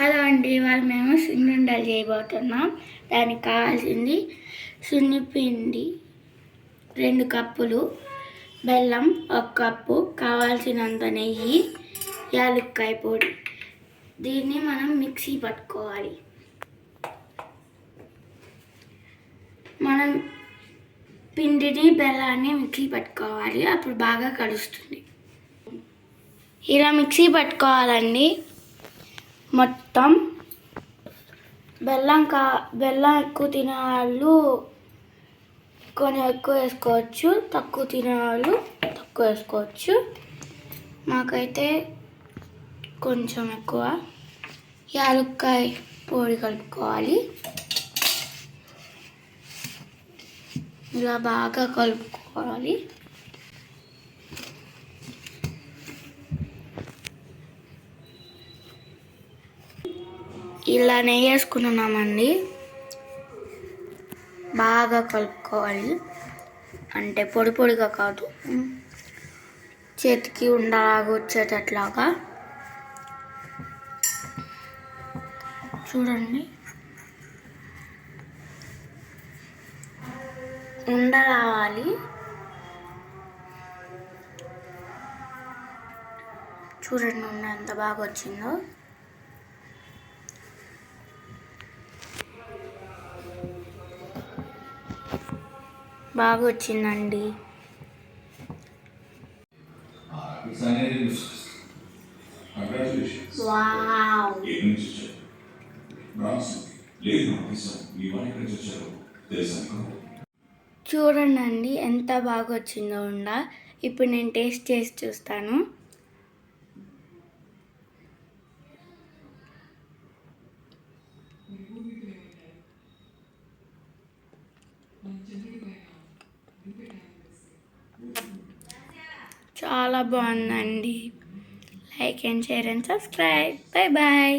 Hello అండి ఇవాళ మేము సున్నుండలు చేయబోతున్నాం. దానికి కావాల్సింది సున్నిపిండి రెండు కప్పులు బెల్లం ఒక కప్పు కావాల్సినంత నెయ్యి యాలక్కాయ పొడి. దీన్ని మనం మిక్సీ పట్టుకోవాలి. మనం పిండిని బెల్లాన్ని మిక్సీ పట్టుకోవాలి. అప్పుడు బాగా కలుస్తుంది. ఇలా మిక్సీ పట్టుకోవాలండి. మొత్తం బెల్లం కా బెల్లం ఎక్కువ తినే వాళ్ళు కొన్ని ఎక్కువ వేసుకోవచ్చు తక్కువ తినే వాళ్ళు తక్కువ వేసుకోవచ్చు. మాకైతే కొంచెం ఎక్కువ యాలక్కాయ పొడి కలుపుకోవాలి. ఇలా బాగా కలుపుకోవాలి. ఇలా నెయ్యి వేసుకున్నామండి. బాగా కలుపుకోవాలి. అంటే పొడి పొడిగా కాదు. చేతికి ఉండలాగా వచ్చేటట్లాగా. చూడండి. ఉండ రావాలి చూడండి ఉండ ఎంత బాగా వచ్చిందో. తెలుసా. మీకు? చూడండి అండి ఎంత బాగా వచ్చిందో ఉండ ఇప్పుడు నేను టేస్ట్ చేసి చూస్తాను. చాలా బాగుందండి like and share and subscribe bye bye